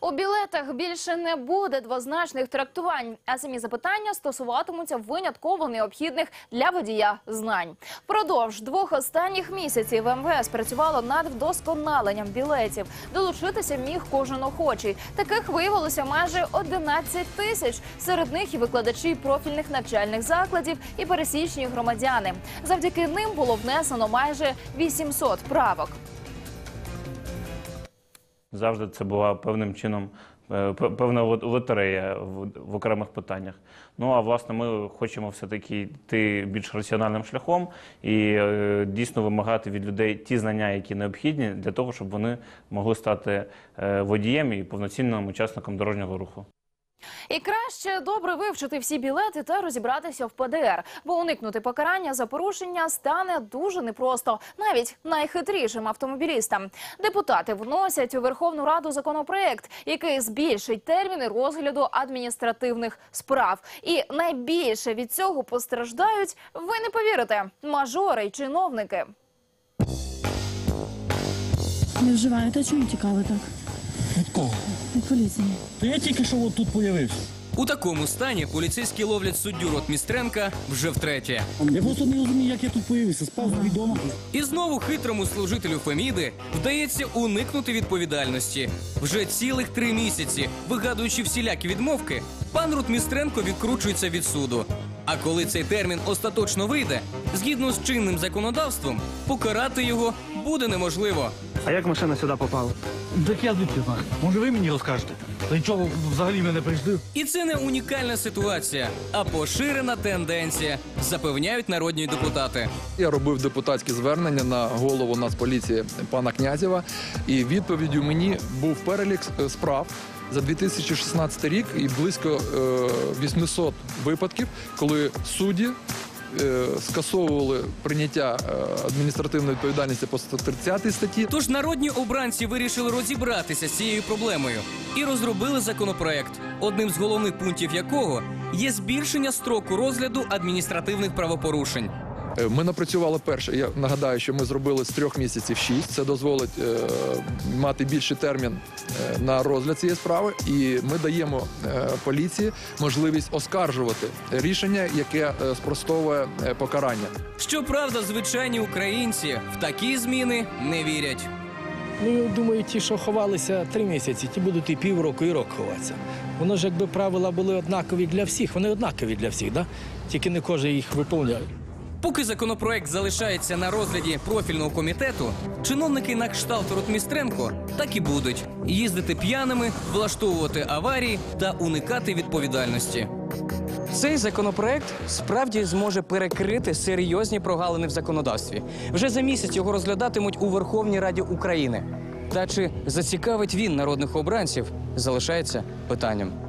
У білетах більше не буде двозначних трактувань, а самі запитання стосуватимуться винятково необхідних для водія знань. Впродовж двох останніх місяців МВС працювало над вдосконаленням білетів. Долучитися міг кожен охочий. Таких виявилося майже 11 тисяч. Серед них і викладачі профільних навчальних закладів, і пересічні громадяни. Завдяки ним було внесено майже 800 правок. Завжди це була певним чином е, певна лот- лотерея в, в окремих питаннях. Ну а власне, ми хочемо все-таки йти більш раціональним шляхом і е, дійсно вимагати від людей ті знання, які необхідні для того, щоб вони могли стати е, водієм і повноцінним учасником дорожнього руху. І краще добре вивчити всі білети та розібратися в ПДР, бо уникнути покарання за порушення стане дуже непросто, навіть найхитрішим автомобілістам. Депутати вносять у Верховну Раду законопроект, який збільшить терміни розгляду адміністративних справ. І найбільше від цього постраждають, ви не повірите, мажори й чиновники. Не вживаєте, чому тікали так? Від кого? Від поліції. Я тільки що от тут появився. У такому стані поліцейські ловлять суддю Ротмістренка вже втретє. Я просто не розумію, як я тут появився. Спав відомо. І знову хитрому служителю Феміди вдається уникнути відповідальності. Вже цілих три місяці, вигадуючи всілякі відмовки, пан Ротмістренко відкручується від суду. А коли цей термін остаточно вийде, згідно з чинним законодавством, покарати його буде неможливо. А як машина сюди попала? Так я звідки знаю. Може ви мені розкажете? Та нічого взагалі мене прийшли. І це не унікальна ситуація, а поширена тенденція, запевняють народні депутати. Я робив депутатське звернення на голову Нацполіції пана Князєва, і відповіддю мені був перелік е, справ за 2016 рік і близько е, 800 випадків, коли судді е, скасовували прийняття е, адміністративної відповідальності по 130 статті. Тож народні обранці вирішили розібратися з цією проблемою і розробили законопроект, одним з головних пунктів якого є збільшення строку розгляду адміністративних правопорушень. Е, Ми напрацювали перше. Я нагадаю, що ми зробили з трьох місяців шість. Це дозволить е, мати більший термін е, на розгляд цієї справи, і ми даємо е, поліції можливість оскаржувати рішення, яке е, спростовує покарання. Щоправда, звичайні українці в такі зміни не вірять. Ну, думаю, ті, що ховалися три місяці, ті будуть і півроку, і рок ховатися. Воно ж якби правила були однакові для всіх, вони однакові для всіх, да? тільки не кожен їх виповняє. Поки законопроект залишається на розгляді профільного комітету, чиновники на кшталт Ротмістренко так і будуть їздити п'яними, влаштовувати аварії та уникати відповідальності. Цей законопроект справді зможе перекрити серйозні прогалини в законодавстві. Вже за місяць його розглядатимуть у Верховній Раді України. Та чи зацікавить він народних обранців, залишається питанням.